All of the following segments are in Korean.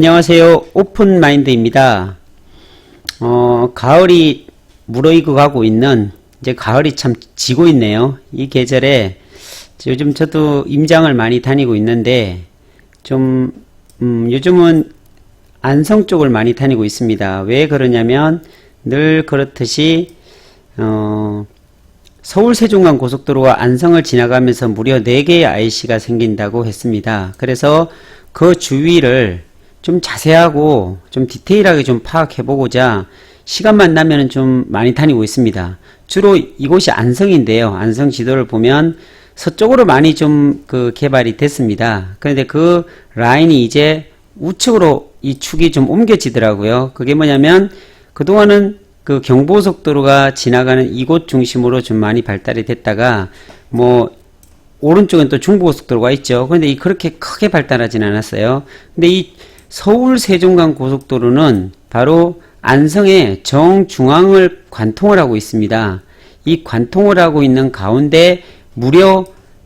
안녕하세요. 오픈마인드입니다. 어, 가을이 무르익어 가고 있는, 이제 가을이 참 지고 있네요. 이 계절에 요즘 저도 임장을 많이 다니고 있는데, 좀, 음, 요즘은 안성 쪽을 많이 다니고 있습니다. 왜 그러냐면, 늘 그렇듯이, 어, 서울 세종간 고속도로와 안성을 지나가면서 무려 4개의 IC가 생긴다고 했습니다. 그래서 그 주위를 좀 자세하고 좀 디테일하게 좀 파악해보고자 시간만 나면 좀 많이 다니고 있습니다. 주로 이곳이 안성인데요. 안성 지도를 보면 서쪽으로 많이 좀 그 개발이 됐습니다. 그런데 그 라인이 이제 우측으로 이 축이 좀 옮겨지더라고요. 그게 뭐냐면 그동안은 그 경부고속도로가 지나가는 이곳 중심으로 좀 많이 발달이 됐다가 뭐 오른쪽엔 또 중부고속도로가 있죠. 그런데 이 그렇게 크게 발달하진 않았어요. 근데 이 서울 세종간 고속도로는 바로 안성의 정중앙을 관통을 하고 있습니다. 이 관통을 하고 있는 가운데 무려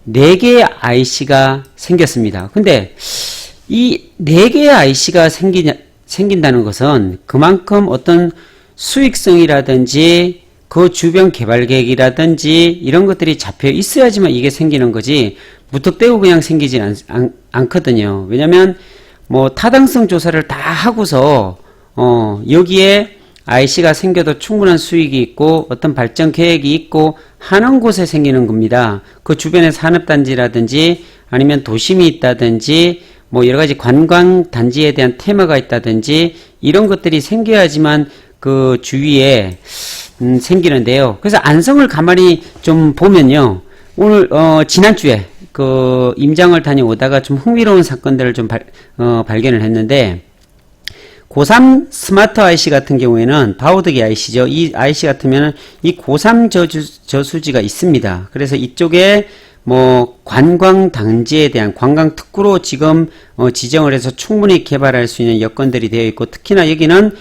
4개의 IC가 생겼습니다. 근데 이 4개의 IC가 생기냐, 생긴다는 것은 그만큼 어떤 수익성이라든지 그 주변 개발 계획이라든지 이런 것들이 잡혀 있어야지만 이게 생기는 거지 무턱대고 그냥 생기진 않, 않, 않거든요. 왜냐면 뭐 타당성 조사를 다 하고서 어 여기에 IC가 생겨도 충분한 수익이 있고 어떤 발전 계획이 있고 하는 곳에 생기는 겁니다. 그 주변에 산업단지라든지 아니면 도심이 있다든지 뭐 여러 가지 관광 단지에 대한 테마가 있다든지 이런 것들이 생겨야지만 그 주위에 음, 생기는데요. 그래서 안성을 가만히 좀 보면요. 오늘 어 지난주에 그 임장을 다녀오다가 좀 흥미로운 사건들을 좀 발, 어, 발견을 했는데 고3 스마트 IC 같은 경우에는 바우드기 IC죠. 이 IC 같으면은 이 고3 저주, 저수지가 있습니다. 그래서 이쪽에 뭐 관광 단지에 대한 관광 특구로 지금 어, 지정을 해서 충분히 개발할 수 있는 여건들이 되어 있고 특히나 여기는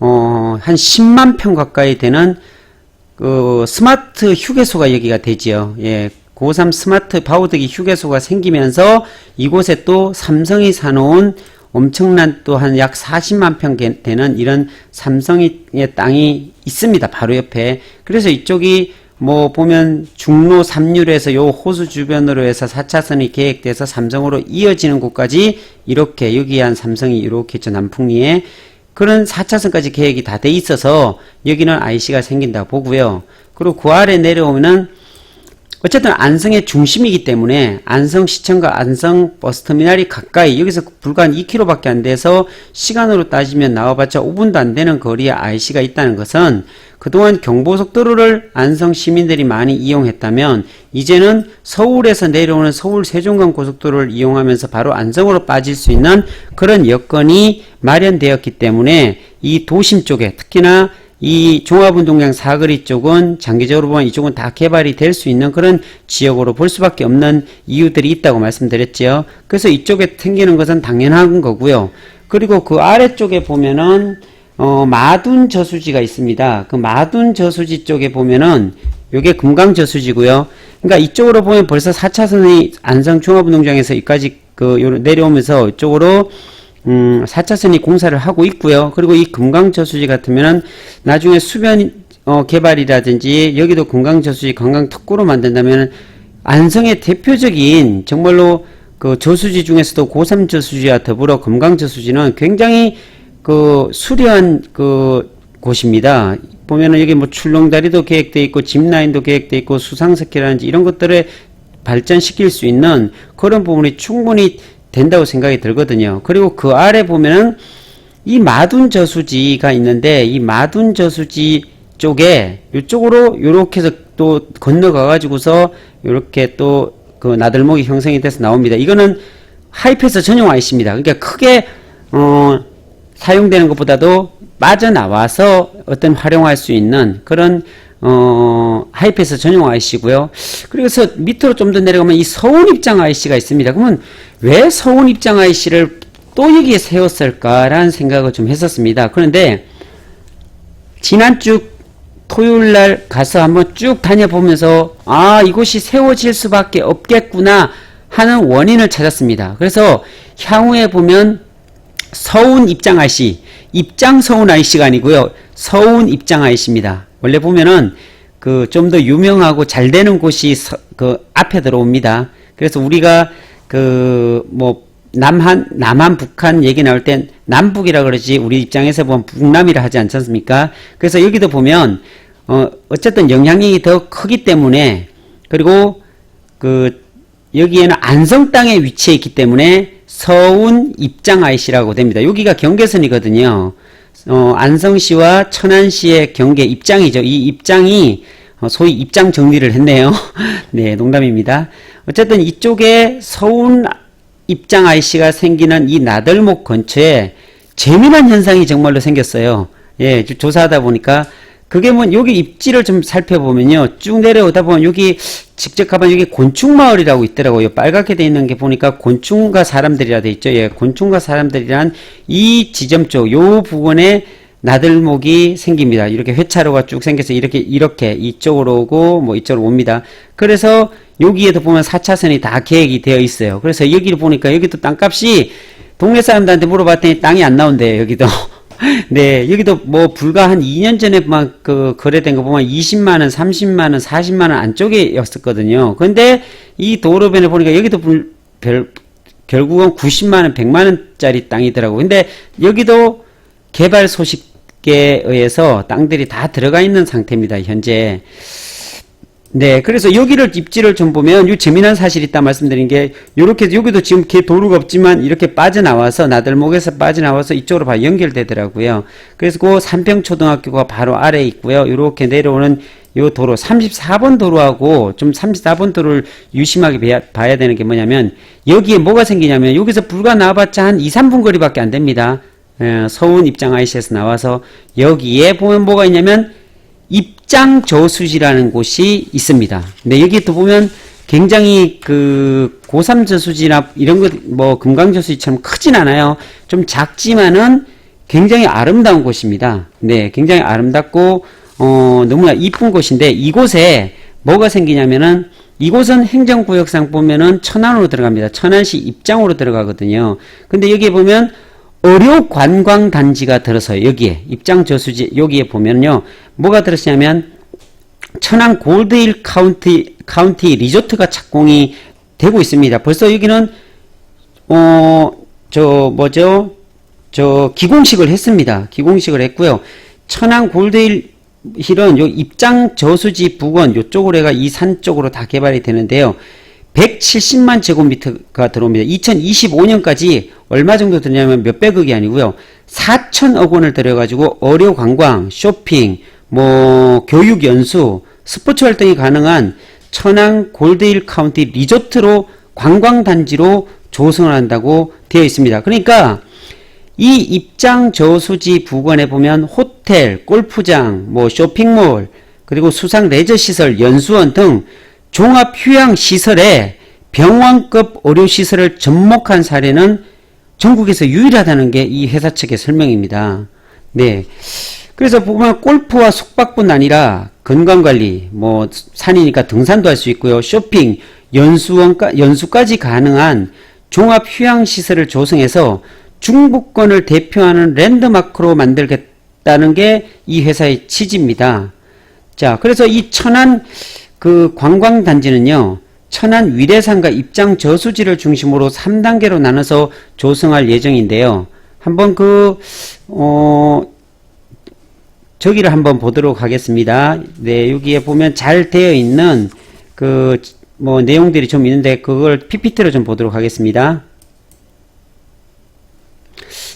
어, 한 10만 평 가까이 되는 그 스마트 휴게소가 여기가 되지요. 예. 고3 스마트 바우드기 휴게소가 생기면서 이곳에 또 삼성이 사놓은 엄청난 또한 약 40만 평 되는 이런 삼성의 땅이 있습니다. 바로 옆에. 그래서 이쪽이 뭐 보면 중로 3류에서 요 호수 주변으로 해서 4차선이 계획돼서 삼성으로 이어지는 곳까지 이렇게 여기 한 삼성이 이렇게 있죠. 남풍리에. 그런 4차선까지 계획이 다 돼 있어서 여기는 IC가 생긴다 보고요. 그리고 그 아래 내려오면은 어쨌든 안성의 중심이기 때문에 안성 시청과 안성 버스터미널이 가까이 여기서 불과 한 2km밖에 안 돼서 시간으로 따지면 나와봤자 5분도 안 되는 거리에 IC가 있다는 것은 그동안 경부속도로를 안성 시민들이 많이 이용했다면 이제는 서울에서 내려오는 서울 세종간 고속도로를 이용하면서 바로 안성으로 빠질 수 있는 그런 여건이 마련되었기 때문에 이 도심 쪽에 특히나 이 종합운동장 사거리 쪽은 장기적으로 보면 이쪽은 다 개발이 될 수 있는 그런 지역으로 볼 수밖에 없는 이유들이 있다고 말씀드렸죠. 그래서 이쪽에 생기는 것은 당연한 거고요. 그리고 그 아래쪽에 보면은 어, 마둔 저수지가 있습니다. 그 마둔 저수지 쪽에 보면은 요게 금강 저수지고요. 그러니까 이쪽으로 보면 벌써 4차선이 안성 종합운동장에서 여기까지 그 요- 내려오면서 이쪽으로 음, 4차선이 공사를 하고 있고요. 그리고 이 금강저수지 같으면은 나중에 수변 어, 개발이라든지 여기도 금강저수지 관광특구로 만든다면 안성의 대표적인 정말로 그 저수지 중에서도 고3 저수지와 더불어 금강 저수지는 굉장히 그 수려한 그 곳입니다. 보면은 여기 뭐 출렁다리도 계획돼 있고 짚라인도 계획돼 있고 수상스키라든지 이런 것들을 발전시킬 수 있는 그런 부분이 충분히 된다고 생각이 들거든요. 그리고 그 아래 보면은 이 마둔 저수지가 있는데 이 마둔 저수지 쪽에 이쪽으로 요렇게 해서 또 건너가 가지고서 요렇게 또 그 나들목이 형성이 돼서 나옵니다. 이거는 하이패스 전용 IC입니다. 그러니까 크게 어 사용되는 것보다도 빠져나와서 어떤 활용할 수 있는 그런 어, 하이패스 전용 IC고요. 그래서 밑으로 좀 더 내려가면 이 서운 입장 IC가 있습니다. 그러면 왜 서운 입장 IC를 또 여기에 세웠을까라는 생각을 좀 했었습니다. 그런데 지난주 토요일 날 가서 한번 쭉 다녀보면서 아, 이곳이 세워질 수밖에 없겠구나 하는 원인을 찾았습니다. 그래서 향후에 보면 서운 입장 IC, 입장 서운 IC가 아니고요. 서운 입장 IC입니다. 원래 보면은 그 좀 더 유명하고 잘 되는 곳이 서- 그 앞에 들어옵니다. 그래서 우리가 그 뭐 남한 남한 북한 얘기 나올 땐 남북이라 그러지 우리 입장에서 보면 북남이라 하지 않지 않습니까? 그래서 여기도 보면 어 어쨌든 영향력이 더 크기 때문에 그리고 그 여기에는 안성 땅에 위치해 있기 때문에 서운 입장 IC라고 됩니다. 여기가 경계선이거든요. 어, 안성시와 천안시의 경계 입장이죠. 이 입장이 어, 소위 입장 정리를 했네요. 네, 농담입니다. 어쨌든 이쪽에 서운 입장 IC가 생기는 이 나들목 근처에 재미난 현상이 정말로 생겼어요. 예, 조- 조사하다 보니까 그게 뭐 여기 입지를 좀 살펴보면요. 쭉 내려오다 보면 여기 직접 가면 여기 곤충마을이라고 있더라고요. 빨갛게 돼 있는 게 보니까 곤충과 사람들이라 돼 있죠. 예, 곤충과 사람들이란 이 지점 쪽, 요 부분에 나들목이 생깁니다. 이렇게 회차로가 쭉 생겨서 이렇게, 이렇게 이쪽으로 오고 뭐 이쪽으로 옵니다. 그래서 여기에도 보면 4차선이 다 계획이 되어 있어요. 그래서 여기를 보니까 여기도 땅값이 동네 사람들한테 물어봤더니 땅이 안 나온대요, 여기도. 네, 여기도 뭐 불과 한 2년 전에 막 그 거래된 거 보면 20만 원, 30만 원, 40만 원 안쪽이었었거든요. 근데 이 도로변에 보니까 여기도 불, 별, 결국은 90만 원, 100만 원짜리 땅이더라고. 근데 여기도 개발 소식에 의해서 땅들이 다 들어가 있는 상태입니다, 현재. 네, 그래서 여기를 입지를 좀 보면 이 재미난 사실이 있다 말씀드린 게 요렇게 여기도 지금 개 도로가 없지만 이렇게 빠져나와서 나들목에서 빠져나와서 이쪽으로 봐 연결되더라고요. 그래서 그 삼평초등학교가 바로 아래에 있고요. 요렇게 내려오는 요 도로 34번 도로하고 좀 34번 도로를 유심하게 봐야, 봐야 되는 게 뭐냐면 여기에 뭐가 생기냐면 여기서 불과 나와봤자 한 2, 3분 거리밖에 안 됩니다. 예, 서운 입장 IC에서 나와서 여기에 보면 뭐가 있냐면 입장 저수지라는 곳이 있습니다. 근데 여기 또 보면 굉장히 그 고3 저수지나 이런 것 뭐 금강 저수지처럼 크진 않아요. 좀 작지만은 굉장히 아름다운 곳입니다. 네, 굉장히 아름답고 어 너무나 이쁜 곳인데 이곳에 뭐가 생기냐면은 이곳은 행정구역상 보면은 천안으로 들어갑니다. 천안시 입장으로 들어가거든요. 근데 여기 보면 의료 관광 단지가 들어서요. 여기에 입장 저수지 여기에 보면요. 뭐가 들었냐면 천안 골드힐 카운티 카운티 리조트가 착공이 되고 있습니다. 벌써 여기는 어 저 뭐죠? 저 기공식을 했습니다. 기공식을 했고요. 천안 골드힐 힐은 요 입장 저수지 부근 요쪽으로 해가 이 산 쪽으로 다 개발이 되는데요. 170만 제곱미터가 들어옵니다. 2025년까지 얼마 정도 드냐면 몇백억이 아니고요. 4천억 원을 들여가지고 어려 관광, 쇼핑, 뭐 교육 연수, 스포츠 활동이 가능한 천안 골드힐 카운티 리조트로 관광 단지로 조성을 한다고 되어 있습니다. 그러니까 이 입장 저수지 부근에 보면 호텔, 골프장, 뭐 쇼핑몰, 그리고 수상 레저 시설, 연수원 등 종합 휴양 시설에 병원급 의료 시설을 접목한 사례는 전국에서 유일하다는 게 이 회사 측의 설명입니다. 네. 그래서 보면 골프와 숙박뿐 아니라 건강관리, 뭐 산이니까 등산도 할 수 있고요. 쇼핑, 연수원까 연수까지 가능한 종합 휴양 시설을 조성해서 중부권을 대표하는 랜드마크로 만들겠다는 게 이 회사의 취지입니다. 자, 그래서 이 천안 그 관광단지는요, 천안 위례산과 입장 저수지를 중심으로 3단계로 나눠서 조성할 예정인데요. 한번 그, 어, 저기를 한번 보도록 하겠습니다. 네, 여기에 보면 잘 되어 있는 그, 뭐, 내용들이 좀 있는데, 그걸 PPT로 좀 보도록 하겠습니다.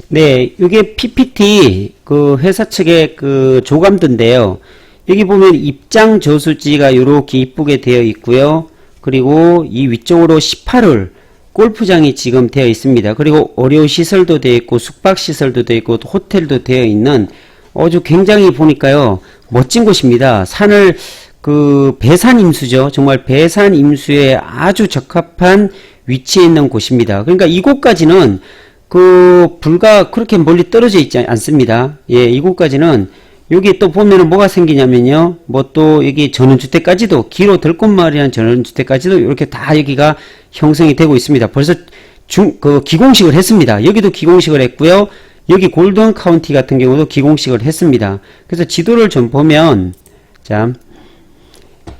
네, 이게 PPT 그 회사 측의 그 조감도인데요. 여기 보면 입장 저수지가 이렇게 이쁘게 되어 있고요. 그리고 이 위쪽으로 18홀 골프장이 지금 되어 있습니다. 그리고 의료 시설도 되어 있고 숙박 시설도 되어 있고 또 호텔도 되어 있는 아주 굉장히 보니까요 멋진 곳입니다. 산을 그 배산 임수죠. 정말 배산 임수에 아주 적합한 위치에 있는 곳입니다. 그러니까 이곳까지는 그 불과 그렇게 멀리 떨어져 있지 않습니다. 예, 이곳까지는 여기 또 보면은 뭐가 생기냐면요. 뭐 또 여기 전원주택까지도 기로 들꽃마을이라는 전원주택까지도 이렇게 다 여기가 형성이 되고 있습니다. 벌써 중, 그, 기공식을 했습니다. 여기도 기공식을 했고요. 여기 골든 카운티 같은 경우도 기공식을 했습니다. 그래서 지도를 좀 보면, 자,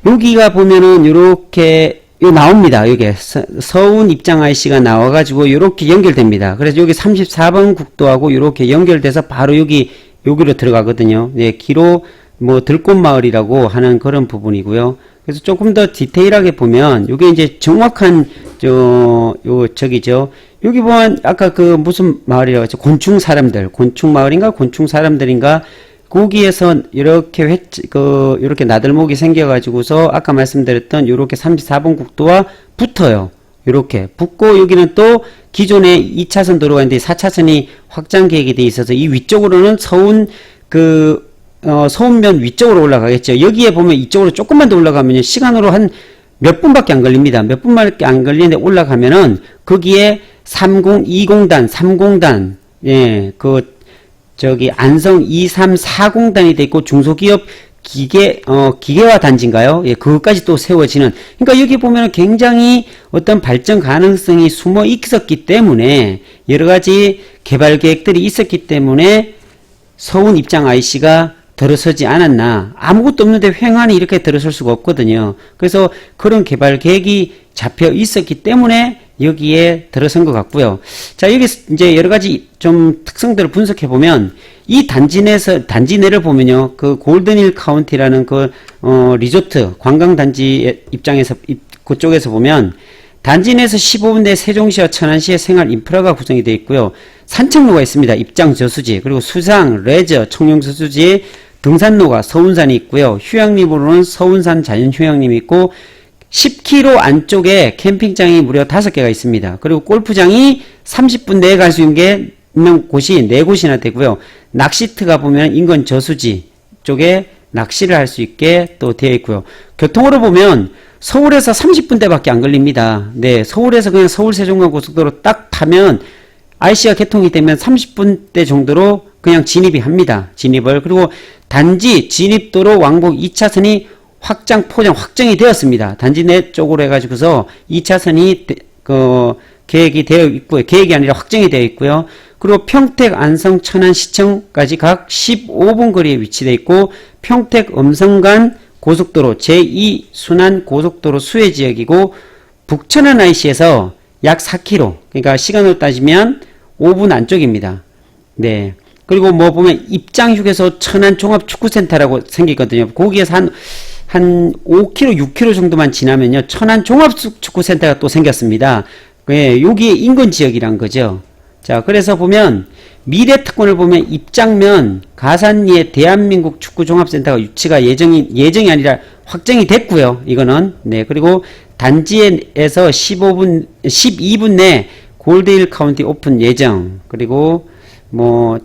여기가 보면은 요렇게, 요 나옵니다. 여기 서, 서운 입장 IC가 나와가지고 요렇게 연결됩니다. 그래서 여기 34번 국도하고 요렇게 연결돼서 바로 여기, 여기로 들어가거든요. 네, 기로, 뭐, 들꽃마을이라고 하는 그런 부분이고요. 그래서 조금 더 디테일하게 보면, 요게 이제 정확한, 저, 요, 저기죠. 여기 보면, 아까 그 무슨 마을이라고 했죠? 곤충 사람들. 곤충 마을인가? 곤충 사람들인가? 거기에서 이렇게 회, 그, 이렇게 나들목이 생겨가지고서 아까 말씀드렸던 요렇게 34번 국도와 붙어요. 요렇게 붙고 여기는 또 기존에 2차선 도로가 있는데 4차선이 확장 계획이 돼 있어서 이 위쪽으로는 서운 그 어, 서운면 위쪽으로 올라가겠죠. 여기에 보면 이쪽으로 조금만 더 올라가면 시간으로 한 몇 분밖에 안 걸립니다. 몇 분밖에 안 걸리는데 올라가면은 거기에 30, 20단, 30단, 예, 그 저기 안성 234공단이 돼 있고 중소기업 기계 어 기계화 단지인가요? 예, 그것까지 또 세워지는. 그러니까 여기 보면 굉장히 어떤 발전 가능성이 숨어 있었기 때문에 여러 가지 개발 계획들이 있었기 때문에 서운 입장 IC가 들어서지 않았나. 아무것도 없는데 횡한이 이렇게 들어설 수가 없거든요. 그래서 그런 개발 계획이 잡혀 있었기 때문에 여기에 들어선 것 같고요. 자, 여기 이제 여러 가지 좀 특성들을 분석해 보면 이 단지 내에서 단지 내를 보면요. 그 골든힐 카운티라는 그 어, 리조트 관광 단지 입장에서 입- 그쪽에서 보면 단지 내에서 15분 내 세종시와 천안시의 생활 인프라가 구성이 되어 있고요. 산책로가 있습니다. 입장 저수지 그리고 수상, 레저, 청룡 저수지, 등산로가 서운산이 있고요. 휴양림으로는 서운산 자연휴양림이 있고 10km 안쪽에 캠핑장이 무려 5개가 있습니다. 그리고 골프장이 30분 내에 갈 수 있는 게 있는 곳이 4곳이나 되고요. 낚시트가 보면 인근 저수지 쪽에 낚시를 할 수 있게 또 되어 있고요. 교통으로 보면 서울에서 30분대밖에 안 걸립니다. 네, 서울에서 그냥 서울 세종간 고속도로 딱 타면 IC가 개통이 되면 30분대 정도로 그냥 진입이 합니다. 진입을. 그리고 단지 진입도로 왕복 2차선이 확장, 포장, 확정이 되었습니다. 단지 내 쪽으로 해가지고서 2차선이, 그, 계획이 되어 있고요. 계획이 아니라 확정이 되어 있고요. 그리고 평택, 안성, 천안, 시청까지 각 15분 거리에 위치되어 있고, 평택, 음성간 고속도로 제2 순환 고속도로 수혜 지역이고, 북천안 IC에서 약 4km, 그러니까 시간으로 따지면 5분 안쪽입니다. 네. 그리고 뭐 보면 입장 휴게소 천안 종합 축구센터라고 생기거든요. 거기에서 한, 한 5km, 6km 정도만 지나면요. 천안 종합 축구센터가 또 생겼습니다. 예, 여기에 인근 지역이란 거죠. 자, 그래서 보면 미래 특권을 보면 입장면 가산리에 대한민국 축구 종합센터가 유치가 예정이 예정이 아니라 확정이 됐고요. 이거는 네 그리고 단지에서 15분 12분 내 골드힐 카운티 오픈 예정 그리고 뭐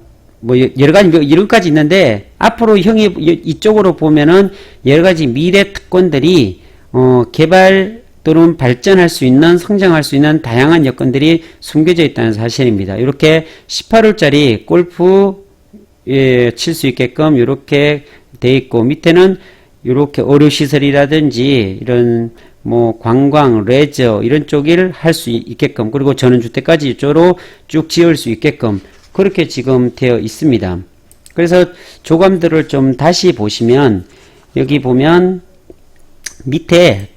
뭐 여러 가지 뭐 이런 까지 있는데 앞으로 형이 이쪽으로 보면은 여러 가지 미래 특권들이 어 개발 또는 발전할 수 있는 성장할 수 있는 다양한 여건들이 숨겨져 있다는 사실입니다. 이렇게 18홀짜리 골프 예, 칠 수 있게끔 이렇게 돼 있고 밑에는 이렇게 의료 시설이라든지 이런 뭐 관광, 레저 이런 쪽을 할 수 있게끔 그리고 전원주택까지 이쪽으로 쭉 지을 수 있게끔 그렇게 지금 되어 있습니다. 그래서 조감들을 좀 다시 보시면 여기 보면 밑에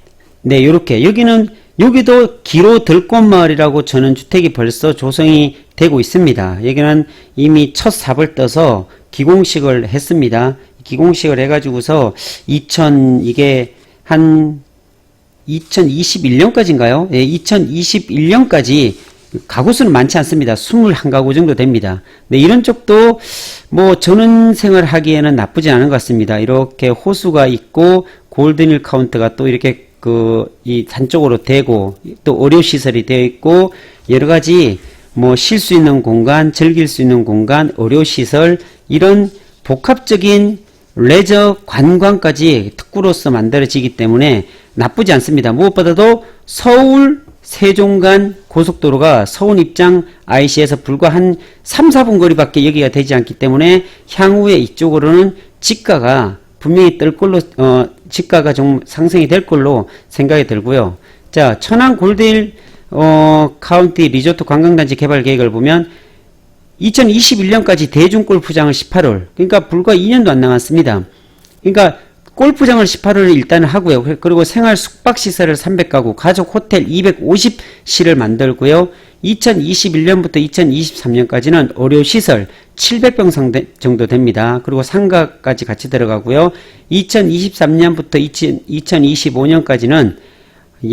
네, 요렇게. 여기는, 여기도 기로 들꽃마을이라고 저는 주택이 벌써 조성이 되고 있습니다. 여기는 이미 첫 삽을 떠서 기공식을 했습니다. 기공식을 해가지고서 2000, 이게 한 2021년까지인가요? 예, 2021년까지 가구수는 많지 않습니다. 21가구 정도 됩니다. 네, 이런 쪽도 뭐 전원 생활 하기에는 나쁘지 않은 것 같습니다. 이렇게 호수가 있고 골든힐 카운트가 또 이렇게 그이산 쪽으로 되고 또 의료 시설이 되어 있고 여러 가지 뭐 쉴 수 있는 공간, 즐길 수 있는 공간, 의료 시설 이런 복합적인 레저 관광까지 특구로서 만들어지기 때문에 나쁘지 않습니다. 무엇보다도 서울 세종간 고속도로가 서울 입장 IC에서 불과 한 3, 4분 거리밖에 여기가 되지 않기 때문에 향후에 이쪽으로는 지가가 분명히 뜰 걸로 어 지가가 좀 상승이 될 걸로 생각이 들고요. 자, 천안 골드힐 어, 카운티 리조트 관광단지 개발 계획을 보면 2021년까지 대중 골프장을 18홀, 그러니까 불과 2년도 안 남았습니다. 그러니까 골프장을 18홀 일단 하고요. 그리고 생활 숙박 시설을 300가구, 가족 호텔 250실을 만들고요. 2021년부터 2023년까지는 의료 시설 700병상 정도 됩니다. 그리고 상가까지 같이 들어가고요. 2023년부터 2025년까지는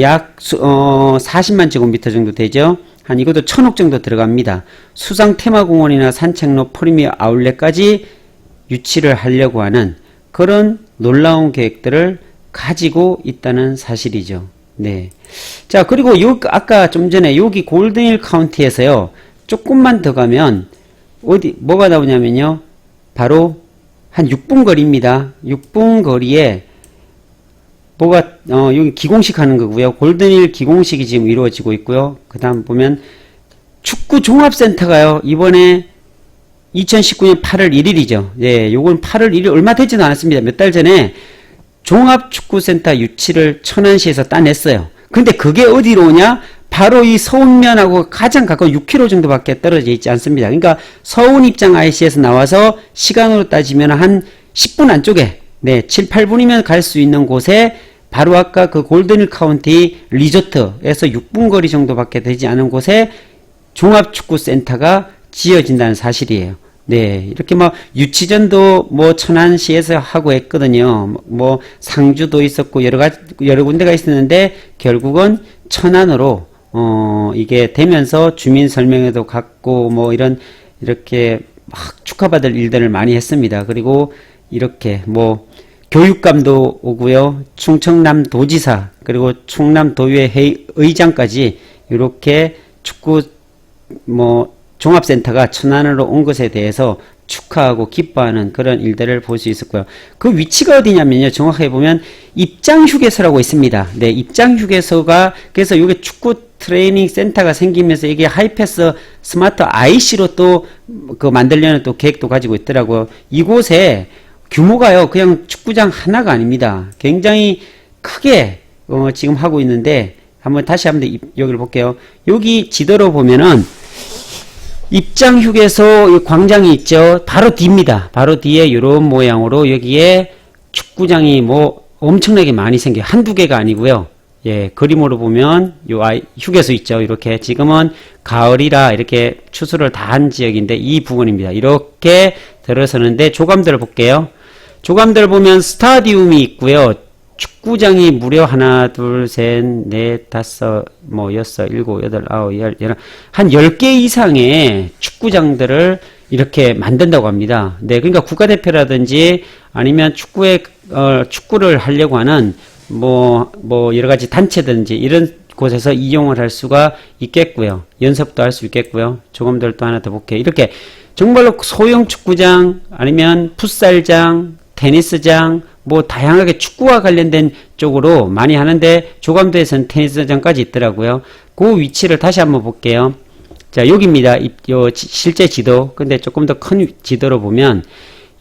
약 수, 어, 40만 제곱미터 정도 되죠. 한 이것도 천억 정도 들어갑니다. 수상 테마공원이나 산책로 프리미어 아울렛까지 유치를 하려고 하는 그런 놀라운 계획들을 가지고 있다는 사실이죠. 네. 자, 그리고 요, 아까 좀 전에 여기 골든힐 카운티에서요, 조금만 더 가면, 어디, 뭐가 나오냐면요, 바로 한 6분 거리입니다. 6분 거리에 뭐가 어 여기 기공식 하는 거고요. 골든힐 기공식이 지금 이루어지고 있고요. 그 다음 보면 축구 종합센터가요. 이번에 2019년 8월 1일이죠. 예, 요건 8월 1일 얼마 되지도 않았습니다. 몇 달 전에 종합축구센터 유치를 천안시에서 따냈어요. 근데 그게 어디로 오냐? 바로 이 서운면하고 가장 가까운 6km 정도밖에 떨어져 있지 않습니다. 그러니까 서운 입장 IC에서 나와서 시간으로 따지면 한 10분 안쪽에 네, 7, 8분이면 갈 수 있는 곳에 바로 아까 그 골든힐 카운티 리조트에서 6분 거리 정도밖에 되지 않은 곳에 종합축구센터가 지어진다는 사실이에요. 네, 이렇게 뭐 유치전도 뭐 천안시에서 하고 했거든요. 뭐 상주도 있었고 여러 가지 여러 군데가 있었는데 결국은 천안으로 어 이게 되면서 주민 설명회도 갖고 뭐 이런 이렇게 막 축하받을 일들을 많이 했습니다. 그리고 이렇게 뭐 교육감도 오고요. 충청남 도지사 그리고 충남 도의회 회의, 의장까지 이렇게 축구 뭐 종합센터가 천안으로 온 것에 대해서 축하하고 기뻐하는 그런 일들을 볼 수 있었고요. 그 위치가 어디냐면요. 정확하게 보면 입장 휴게소라고 있습니다. 네, 입장 휴게소가 그래서 이게 축구 트레이닝 센터가 생기면서 이게 하이패스 스마트 IC로 또 그 만들려는 또 계획도 가지고 있더라고요. 이곳에 규모가요. 그냥 축구장 하나가 아닙니다. 굉장히 크게 어, 지금 하고 있는데 한번 다시 한번 여기를 볼게요. 여기 지도로 보면은 입장 휴게소 광장이 있죠. 바로 뒤입니다. 바로 뒤에 이런 모양으로 여기에 축구장이 뭐 엄청나게 많이 생겨요. 한두 개가 아니고요. 예, 그림으로 보면 요 아이 휴게소 있죠. 이렇게 지금은 가을이라 이렇게 추수를 다 한 지역인데 이 부분입니다. 이렇게 들어서는데 조감들을 볼게요. 조감들 보면 스타디움이 있고요. 축구장이 무려 하나, 둘, 셋, 넷, 다섯, 뭐 여섯, 일곱, 여덟, 아홉, 열, 열, 한열 개 이상의 축구장들을 이렇게 만든다고 합니다. 네, 그러니까 국가대표라든지 아니면 축구에 어, 축구를 하려고 하는 뭐, 뭐 여러 가지 단체든지 이런 곳에서 이용을 할 수가 있겠고요. 연습도 할 수 있겠고요. 조금들 또 하나 더 볼게요. 이렇게 정말로 소형 축구장 아니면 풋살장, 테니스장, 뭐 다양하게 축구와 관련된 쪽으로 많이 하는데 조감도에서는 테니스장까지 있더라고요. 그 위치를 다시 한번 볼게요. 자 여기입니다. 요 실제 지도. 근데 조금 더 큰 지도로 보면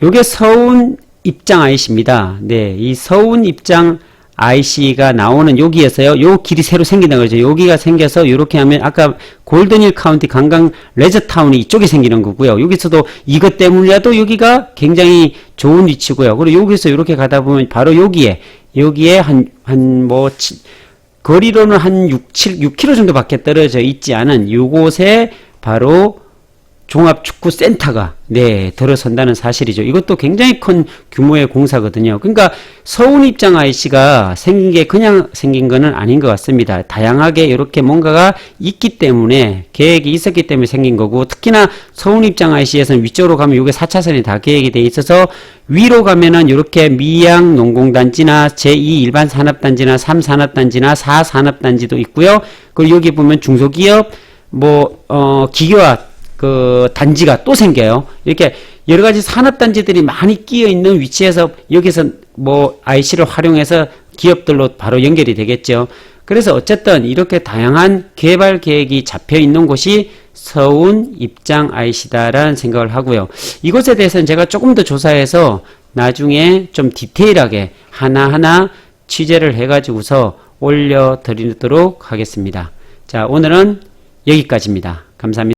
요게 서운 입장 IC입니다. 네, 이 서운 입장 IC가 나오는 여기에서요. 요 길이 새로 생긴다 그러죠. 여기가 생겨서 이렇게 하면 아까 골든힐 카운티 관광 레저타운이 이쪽에 생기는 거고요. 여기서도 이것 때문이라도 여기가 굉장히 좋은 위치고요. 그리고 여기서 이렇게 가다 보면 바로 여기에 여기에 한 한 뭐 거리로는 한 6, 7, 6km 정도밖에 떨어져 있지 않은 이곳에 바로 종합축구센터가 네 들어선다는 사실이죠. 이것도 굉장히 큰 규모의 공사거든요. 그러니까 서울 입장 IC가 생긴 게 그냥 생긴 거는 아닌 것 같습니다. 다양하게 이렇게 뭔가가 있기 때문에 계획이 있었기 때문에 생긴 거고 특히나 서울 입장 IC에서는 위쪽으로 가면 이게 4차선이 다 계획이 돼 있어서 위로 가면은 이렇게 미양 농공단지나 제2 일반 산업단지나 3 산업단지나 4 산업단지도 있고요. 그리고 여기 보면 중소기업 뭐 어 기계와 그 단지가 또 생겨요. 이렇게 여러 가지 산업 단지들이 많이 끼어 있는 위치에서 여기서 뭐 IC를 활용해서 기업들로 바로 연결이 되겠죠. 그래서 어쨌든 이렇게 다양한 개발 계획이 잡혀 있는 곳이 서운 입장 IC다라는 생각을 하고요. 이것에 대해서는 제가 조금 더 조사해서 나중에 좀 디테일하게 하나하나 취재를 해가지고서 올려드리도록 하겠습니다. 자, 오늘은 여기까지입니다. 감사합니다.